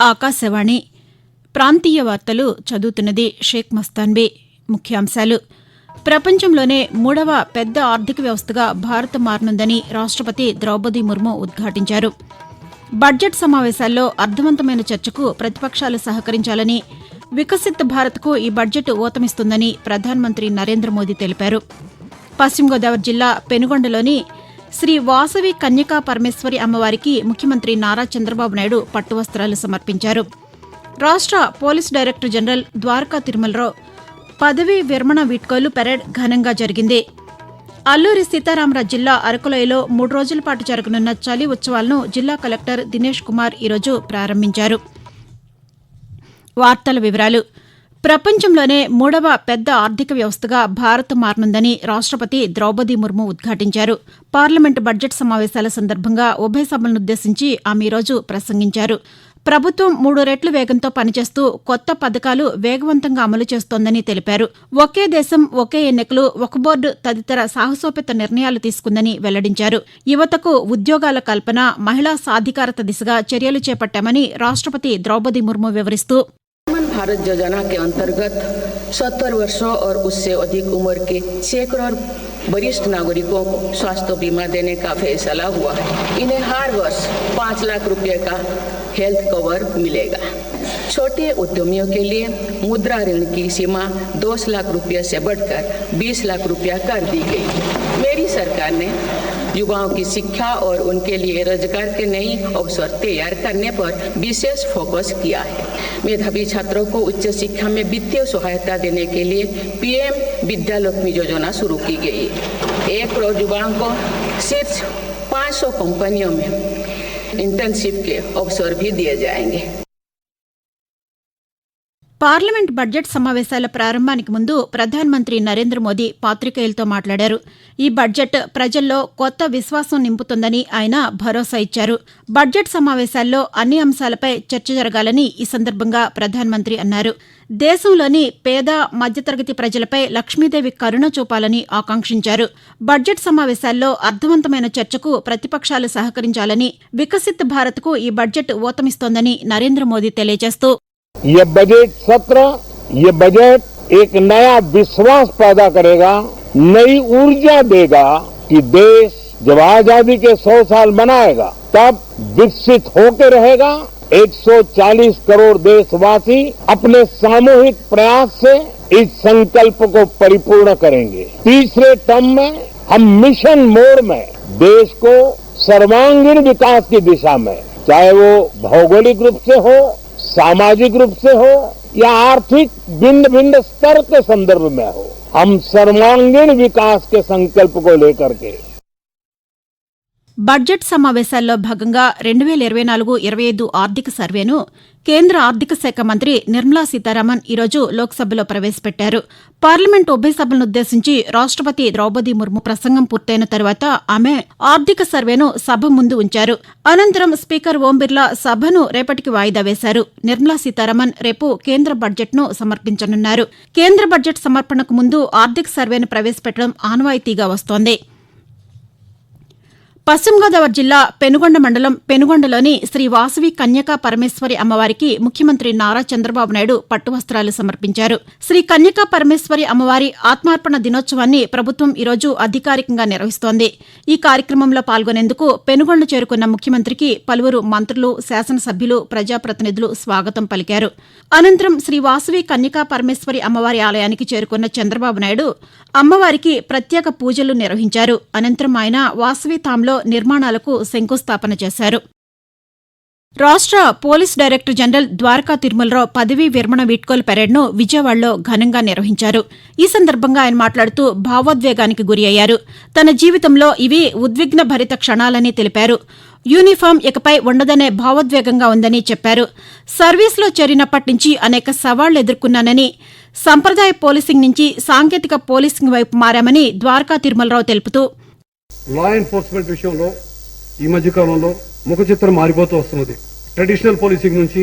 ఆకాశవాణి ప్రాంతీయ వార్తలు చదువుతున్నది షేక్ మస్తాన్బీ ముఖ్యాంశాలు. ప్రపంచంలోనే మూడవ పెద్ద ఆర్థిక వ్యవస్థగా భారత్ మారనుందని రాష్టపతి ద్రౌపది ముర్ము ఉద్ఘాటించారు. బడ్జెట్ సమావేశాల్లో అర్థవంతమైన చర్చకు ప్రతిపక్షాలు సహకరించాలని వికసిత్ భారత్కు ఈ బడ్జెట్ ఊతమిస్తుందని ప్రధానమంత్రి నరేంద్ర మోదీ తెలిపారు. పశ్చిమ గోదావరి జిల్లా పెనుగొండలోని శ్రీ వాసవి కన్యకా పరమేశ్వరి అమ్మవారికి ముఖ్యమంత్రి నారా చంద్రబాబు నాయుడు పట్టువస్త్రాలు సమర్పించారు. రాష్ట police director general Dwaraka Tirumala Rao పదవీ విరమణ వీడ్కోలు పెరేడ్ ఘనంగా జరిగింది. అల్లూరి సీతారామరాజు జిల్లా అరకులోయలో మూడు రోజుల పాటు జరగనున్న చలి ఉత్సవాలను జిల్లా కలెక్టర్ దినేష్ కుమార్ ఈరోజు ప్రారంభించారు. వార్తల వివరాలు ప్రపంచంలోనే మూడవ పెద్ద ఆర్థిక వ్యవస్థగా భారత్ మారనుందని రాష్టపతి ద్రౌపది ముర్ము ఉద్ఘాటించారు. పార్లమెంటు బడ్జెట్ సమావేశాల సందర్భంగా ఉభయ సభలనుద్దేశించి ఆమె ఈరోజు ప్రసంగించారు. ప్రభుత్వం మూడు రెట్లు వేగంతో పనిచేస్తూ కొత్త పథకాలు వేగవంతంగా అమలు చేస్తోందని తెలిపారు. ఒకే దేశం ఒకే ఎన్నికలు ఒక బోర్డు తదితర సాహసోపేత నిర్ణయాలు తీసుకుందని వెల్లడించారు. యువతకు ఉద్యోగాల కల్పన మహిళా సాధికారత దిశగా చర్యలు చేపట్టామని రాష్టపతి ద్రౌపది ముర్ము వివరిస్తూ भारत योजना के अंतर्गत 70 वर्षों और उससे अधिक उम्र के सैकड़ों वरिष्ठ नागरिकों को स्वास्थ्य बीमा देने का फैसला हुआ है। इन्हें हर वर्ष पाँच लाख रुपए का हेल्थ कवर मिलेगा। छोटे उद्यमियों के लिए मुद्रा ऋण की सीमा दो लाख रुपये से बढ़कर 20 लाख रुपया कर दी गई। मेरी सरकार ने युवाओं की शिक्षा और उनके लिए रोज़गार के नई अवसर तैयार करने पर विशेष फोकस किया है। मेधावी छात्रों को उच्च शिक्षा में वित्तीय सहायता देने के लिए पीएम विद्यालक्ष्मी योजना शुरू की गई है। एक करोड़ युवाओं को शीर्ष 500 कंपनियों में इंटर्नशिप के अवसर भी दिए जाएँगे। పార్లమెంట్ బడ్జెట్ సమావేశాల ప్రారంభానికి ముందు ప్రధానమంత్రి నరేంద్ర మోదీ పాతికేయులతో మాట్లాడారు. ఈ బడ్జెట్ ప్రజల్లో కొత్త విశ్వాసం నింపుతుందని ఆయన భరోసా ఇచ్చారు. బడ్జెట్ సమావేశాల్లో అన్ని అంశాలపై చర్చ జరగాలని ఈ సందర్భంగా ప్రధానమంత్రి అన్నారు. దేశంలోని పేద మధ్యతరగతి ప్రజలపై లక్ష్మీదేవి కరుణ చూపాలని ఆకాంక్షించారు. బడ్జెట్ సమావేశాల్లో అర్థవంతమైన చర్చకు ప్రతిపక్షాలు సహకరించాలని వికసిత్ భారత్కు ఈ బడ్జెట్ ఊతమిస్తోందని నరేంద్ర మోదీ తెలియజేస్తూ ये बजट सत्र ये बजट एक नया विश्वास पैदा करेगा, नई ऊर्जा देगा कि देश जब आज़ादी के 100 साल मनाएगा, तब विकसित होकर रहेगा। 140 करोड़ देशवासी अपने सामूहिक प्रयास से इस संकल्प को परिपूर्ण करेंगे। तीसरे टर्म में, हम मिशन मोड में देश को सर्वांगीण विकास की दिशा में, चाहे वो भौगोलिक रूप से हो सामाजिक रूप से हो या आर्थिक भिन्न भिन्न स्तर के संदर्भ में हो, हम सर्वांगीण विकास के संकल्प को लेकर के బడ్జెట్ సమావేశాల్లో భాగంగా రెండు వేల ఇరవై నాలుగు ఇరవై ఐదు ఆర్థిక సర్వేను కేంద్ర ఆర్థిక శాఖ మంత్రి నిర్మలా సీతారామన్ ఈరోజు లోక్సభలో ప్రవేశపెట్టారు. పార్లమెంట్ ఉభయ సభలనుద్దేశించి రాష్టపతి ద్రౌపది ముర్ము ప్రసంగం పూర్తయిన తర్వాత ఆమె ఆర్థిక సర్వేను సభ ముందు ఉంచారు. అనంతరం స్పీకర్ ఓం బిర్లా సభను రేపటికి వాయిదా వేశారు. నిర్మలా సీతారామన్ రేపు కేంద్ర బడ్జెట్ను సమర్పించనున్నారు. కేంద్ర బడ్జెట్ సమర్పణకు ముందు ఆర్థిక సర్వేను ప్రవేశపెట్టడం ఆనవాయితీగా వస్తోంది. పశ్చిమ గోదావరి జిల్లా పెనుగొండ మండలం పెనుగొండలోని శ్రీ వాసవి కన్యకా పరమేశ్వరి అమ్మవారికి ముఖ్యమంత్రి నారా చంద్రబాబు నాయుడు పట్టువస్త్రాలు సమర్పించారు. శ్రీ కన్యకా పరమేశ్వరి అమ్మవారి ఆత్మార్పణ దినోత్సవాన్ని ప్రభుత్వం ఈరోజు అధికారికంగా నిర్వహిస్తోంది. ఈ కార్యక్రమంలో పాల్గొనేందుకు పెనుగొండ చేరుకున్న ముఖ్యమంత్రికి పలువురు మంత్రులు శాసనసభ్యులు ప్రజాప్రతినిధులు స్వాగతం పలికారు. అనంతరం శ్రీ వాసవి కన్యకా పరమేశ్వరి అమ్మవారి ఆలయానికి చేరుకున్న చంద్రబాబు నాయుడు అమ్మవారికి ప్రత్యేక పూజలు నిర్వహించారు. అనంతరం ఆయన వాసవి తాంలో నిర్మాణాలకు శంకుస్థాపన చేశారు. రాష్ట police director general Dwaraka Tirumala Rao పదవీ విరమణ వీడ్కోలు పెరేడ్ను విజయవాడలో ఘనంగా నిర్వహించారు. ఈ సందర్భంగా ఆయన మాట్లాడుతూ భావోద్వేగానికి గురి అయ్యారు. తన జీవితంలో ఇవి ఉద్విగ్న భరిత క్షణాలని తెలిపారు. యూనిఫామ్ ఇకపై ఉండదనే భావోద్వేగంగా ఉందని చెప్పారు. సర్వీస్లో చేరినప్పటి నుంచి అనేక సవాళ్ళు ఎదుర్కొన్నానని సంప్రదాయ పోలీసింగ్ నుంచి సాంకేతిక పోలీసింగ్ వైపు మారామని ద్వారకా తిరుమలరావు తెలుపుతూ లా ఎన్ఫోర్స్మెంట్ విషయంలో ఈ మధ్యకాలంలో ముఖ చిత్రం మారిపోతూ వస్తున్నది. ట్రెడిషనల్ పోలీసింగ్ నుంచి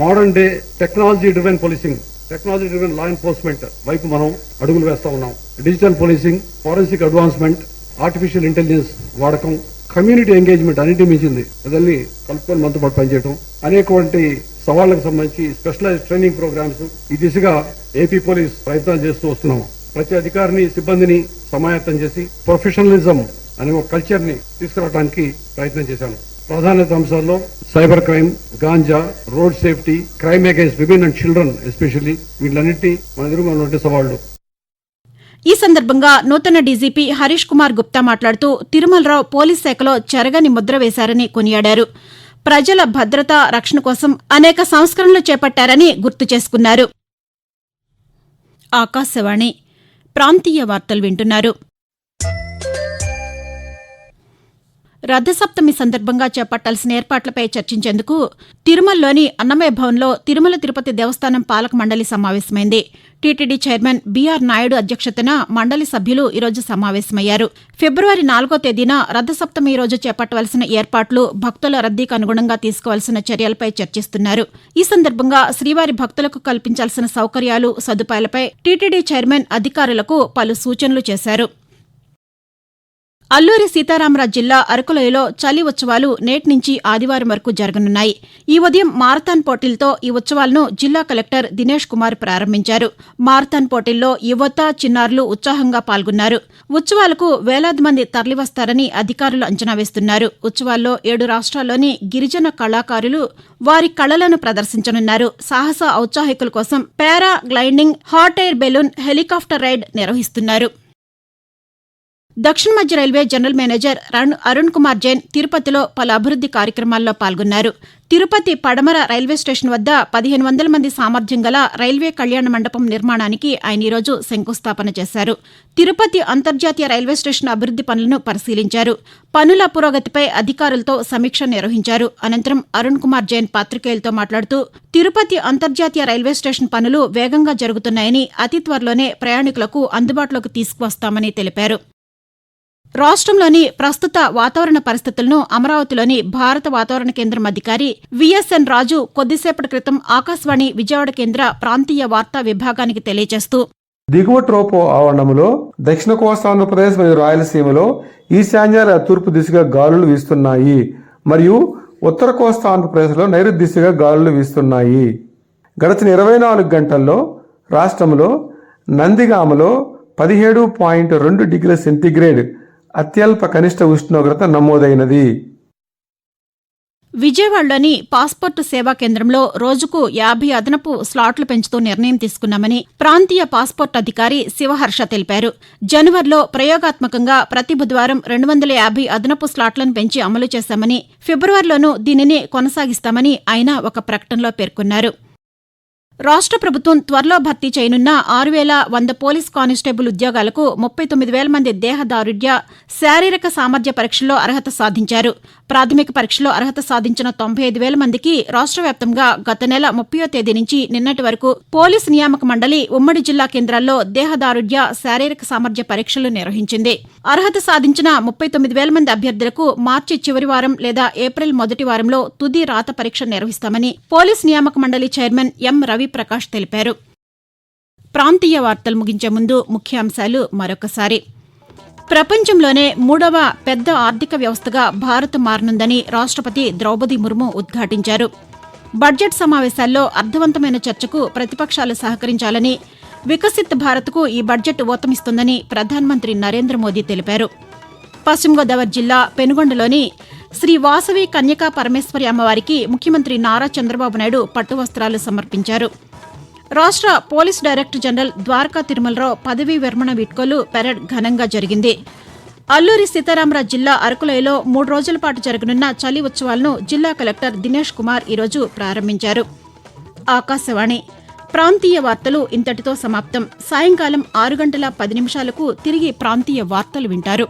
modern day technology driven policing technology driven law enforcement వైపు మనం అడుగులు వేస్తా ఉన్నాం. Digital policing forensic advancement artificial intelligence వాడకం కమ్యూనిటీ ఎంగేజ్మెంట్ అన్నిటి మించింది. ప్రజల్ని కలుపుకొని మనతో పాటు పనిచేయడం అనేకవంటి సవాళ్ళకు సంబంధించి స్పెషలైజ్ ట్రైనింగ్ ప్రోగ్రామ్స్ ఈ దిశగా ఏపీ పోలీస్ ప్రయత్నాలు చేస్తూ వస్తున్నాము ప్రతి అధికారిని సిబ్బందిని సమాయత్తం చేసి ప్రొఫెషనలిజం అనే ఒక కల్చర్ని తీసుకురావడానికి ప్రయత్నం చేశాను. ప్రాధాన్యత అంశాల్లో cyber crime ganja road safety crime against women and children especially వీళ్ళన్నింటినీ మన ఎదురుగా సవాళ్ళు ఈ సందర్భంగా నూతన డీజీపీ హరీష్ కుమార్ గుప్తా మాట్లాడుతూ తిరుమలరావు పోలీస్ శాఖలో చెరగని ముద్ర వేశారని కొనియాడారు. ప్రజల భద్రత రక్షణ కోసం అనేక సంస్కరణలు చేపట్టారని గుర్తు చేసుకున్నారు. ఆకాశవాణి ప్రాంతీయ వార్తలు వింటున్నారు. రథసప్తమి సందర్భంగా చేపట్టాల్సిన ఏర్పాట్లపై చర్చించేందుకు తిరుమలలోని అన్నమయ భవన్లో తిరుమల తిరుపతి దేవస్థానం పాలక మండలి సమావేశమైంది. టీటీడీ చైర్మన్ బీఆర్ నాయుడు అధ్యక్షతన మండలి సభ్యులు ఈరోజు సమావేశమయ్యారు. ఫిబ్రవరి నాలుగో తేదీన రథసప్తమి రోజు చేపట్టవలసిన ఏర్పాట్లు భక్తుల రద్దీకి అనుగుణంగా తీసుకోవాల్సిన చర్యలపై చర్చిస్తున్నారు. ఈ సందర్భంగా శ్రీవారి భక్తులకు కల్పించాల్సిన సౌకర్యాలు సదుపాయాలపై టీటీడీ చైర్మన్ అధికారులకు పలు సూచనలు చేశారు. అల్లూరి సీతారామరాజు జిల్లా అరకులోయలో చలి ఉత్సవాలు నేటి నుంచి ఆదివారం వరకు జరగనున్నాయి. ఈ ఉదయం మారథాన్ పోటీలతో ఈ ఉత్సవాలను జిల్లా కలెక్టర్ దినేష్ కుమార్ ప్రారంభించారు. మారథాన్ పోటీల్లో యువత చిన్నారులు ఉత్సాహంగా పాల్గొన్నారు. ఉత్సవాలకు వేలాది మంది తరలివస్తారని అధికారులు అంచనా వేస్తున్నారు. ఉత్సవాల్లో ఏడు రాష్ట్రాల్లోని గిరిజన కళాకారులు వారి కళలను ప్రదర్శించనున్నారు. సాహస ఔత్సాహికుల కోసం paragliding hot air balloon helicopter ride నిర్వహిస్తున్నారు. దక్షిణ మధ్య railway general manager Arun Arun Kumar Jain తిరుపతిలో పలు అభివృద్ది కార్యక్రమాల్లో పాల్గొన్నారు. తిరుపతి పడమర రైల్వే స్టేషన్ వద్ద పదిహేను వందల మంది సామర్థ్యం గల రైల్వే కళ్యాణ మండపం నిర్మాణానికి ఆయన ఈరోజు శంకుస్థాపన చేశారు. తిరుపతి అంతర్జాతీయ రైల్వే స్టేషన్ అభివృద్ది పనులను పరిశీలించారు. పనుల పురోగతిపై అధికారులతో సమీక్ష నిర్వహించారు. అనంతరం అరుణ్ కుమార్ జైన్ పాతికేయులతో మాట్లాడుతూ తిరుపతి అంతర్జాతీయ రైల్వే స్టేషన్ పనులు వేగంగా జరుగుతున్నాయని అతి త్వరలోనే ప్రయాణికులకు అందుబాటులోకి తీసుకువస్తామని తెలిపారు. రాష్ట్రంలోని ప్రస్తుత వాతావరణ పరిస్థితులను అమరావతిలోని భారత వాతావరణ కేంద్రం అధికారి విఎస్ఎన్ రాజు కొద్దిసేపటి క్రితం ఆకాశవాణి విజయవాడ కేంద్ర ప్రాంతీయ వార్తా విభాగానికి తెలియజేస్తూ దిగువ ట్రోపో ఆవరణంలో దక్షిణ కోస్తాంధ్రప్రదేశ్ మరియు రాయలసీమలో ఈశాన్య తూర్పు దిశగా గాలులు వీస్తున్నాయి మరియు ఉత్తర కోస్తా ఆంధ్రప్రదేశ్లో నైరుతి దిశగా గాలులు వీస్తున్నాయి. గడిచిన ఇరవై నాలుగు గంటల్లో రాష్ట్రంలో నందిగామలో పదిహేడు పాయింట్ రెండు డిగ్రీల సెంటీగ్రేడ్ అత్యల్ప కనిష్ట ఉష్ణోగ్రత నమోదైనది. విజయవాడలోని పాస్పోర్టు సేవా కేంద్రంలో రోజుకు యాభై అదనపు స్లాట్లు పెంచుతూ నిర్ణయం తీసుకున్నామని ప్రాంతీయ పాస్పోర్ట్ అధికారి శివహర్ష తెలిపారు. జనవరిలో ప్రయోగాత్మకంగా ప్రతి బుధవారం రెండు వందల యాభై అదనపు స్లాట్లను పెంచి అమలు చేశామని ఫిబ్రవరిలోనూ దీనిని కొనసాగిస్తామని ఆయన ఒక ప్రకటనలో పేర్కొన్నారు. రాష్ట్ర ప్రభుత్వం త్వరలో భర్తీ చేయనున్న ఆరు వేల వంద పోలీస్ కానిస్టేబుల్ ఉద్యోగాలకు ముప్పై తొమ్మిది వేల మంది దేహదారుఢ్య శారీరక సామర్థ్య పరీక్షల్లో అర్హత సాధించారు. ప్రాథమిక పరీక్షలో అర్హత సాధించిన తొంభై ఐదు వేల మందికి రాష్ట్ర వ్యాప్తంగా గత నెల ముప్పయో తేదీ నుంచి నిన్నటి వరకు పోలీస్ నియామక మండలి ఉమ్మడి జిల్లా కేంద్రాల్లో దేహదారుఢ్య శారీరక సామర్థ్య పరీక్షలు నిర్వహించింది. అర్హత సాధించిన ముప్పై తొమ్మిది వేల మంది అభ్యర్థులకు మార్చి చివరి వారం లేదా ఏప్రిల్ మొదటి వారంలో తుది రాత పరీక్ష నిర్వహిస్తామని పోలీస్ నియామక మండలి చైర్మన్ ఎం రవి రవిప్రకాష్ తెలిపారు. ప్రాంతీయ వార్తలు ముగించే ముందు ముఖ్యాంశాలు మరొకసారి. ప్రపంచంలోనే మూడవ పెద్ద ఆర్థిక వ్యవస్థగా భారత్ మారనుందని రాష్ట్రపతి ద్రౌపది ముర్ము ఉద్ఘాటించారు. బడ్జెట్ సమావేశాల్లో అర్థవంతమైన చర్చకు ప్రతిపక్షాలు సహకరించాలని వికసిత్ భారత్కు ఈ బడ్జెట్ ఊతమిస్తుందని ప్రధానమంత్రి నరేంద్ర మోదీ తెలిపారు. పశ్చిమ గోదావరి జిల్లా పెనుగొండలోని శ్రీ వాసవి కన్యకా పరమేశ్వరి అమ్మవారికి ముఖ్యమంత్రి నారా చంద్రబాబు నాయుడు పట్టు వస్త్రాలు సమర్పించారు. రాష్ట్ర police director general Dwaraka Tirumala Rao పదవీ విరమణ వీడ్కోలు పెరడ్ ఘనంగా జరిగింది. అల్లూరి సీతారామరాజు జిల్లా అరకులోయలో మూడు రోజుల పాటు జరగనున్న చలి ఉత్సవాలను జిల్లా కలెక్టర్ దినేష్ కుమార్ ఈరోజు ప్రారంభించారు. ఆకాశవాణి ప్రాంతీయ వార్తలు ఇంతటితో సమాప్తం. సాయంకాలం ఆరు గంటల పది నిమిషాలకు తిరిగి ప్రాంతీయ వార్తలు వింటారు.